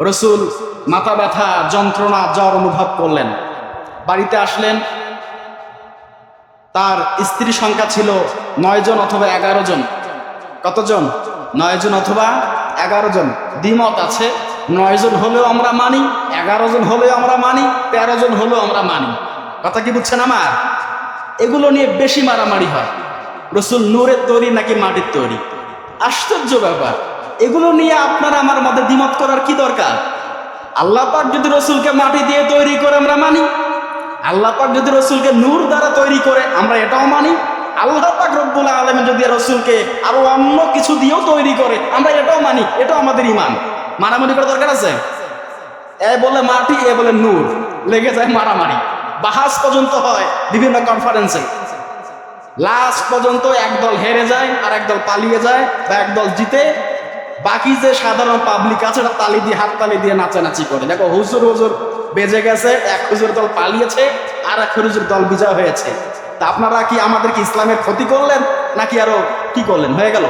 রসুল মাথা ব্যথা, যন্ত্রণা, জ্বর অনুভব করলেন। বাড়িতে আসলেন। তার স্ত্রী সংখ্যা ছিল নয় জন অথবা এগারো জন। কতজন নয় জন অথবা এগারো জন। দ্বিমত আছে, নয় জন হলেও আমরা মানি, এগারো জন হলেও আমরা মানি, তেরো জন হলেও আমরা মানি। কথা কি বুঝছেন আমার? এগুলো নিয়ে বেশি মারামারি হয়। রসুল নূরের তৈরি নাকি মাটির তৈরি? আশ্চর্য ব্যাপার। এগুলো নিয়ে আপনার আমার মধ্যে করার কি দরকার? আল্লাহ পাক যদি রসুলকে মাটি দিয়ে তৈরি করে আমরা মানি, আল্লাহ পাক যদি রসুলকে নূর দ্বারা তৈরি করে আমরা এটাও মানি, আল্লাহ পাক রব্বুল আলম যদি রসুলকে আরও অন্য কিছু দিয়েও তৈরি করে আমরা এটাও মানি, এটাও আমাদের ইমান মারামারি করার দরকার আছে? এ বলে মাটি, এ বলে নূর, লেগে যায় মারামারি। বাহাস পর্যন্ত হয় বিভিন্ন কনফারেন্সে লাস্ট পর্যন্ত একদল হেরে যায় আর একদল পালিয়ে যায় বা একদল জিতে বাকি যে সাধারণ পাবলিক আছে, ওরা তালি দিয়ে, হাত তালি দিয়ে নাচানাচি করে। দেখো, হুজুর হুজুর, বেজে গেছে, এক হুজুর দল পালিয়েছে, আর এক হুজুর দল বিজয় হয়েছে। তা আপনারা কি আমাদেরকে ইসলামের ক্ষতি করলেন, নাকি আরও কি করলেন? হয়ে গেল।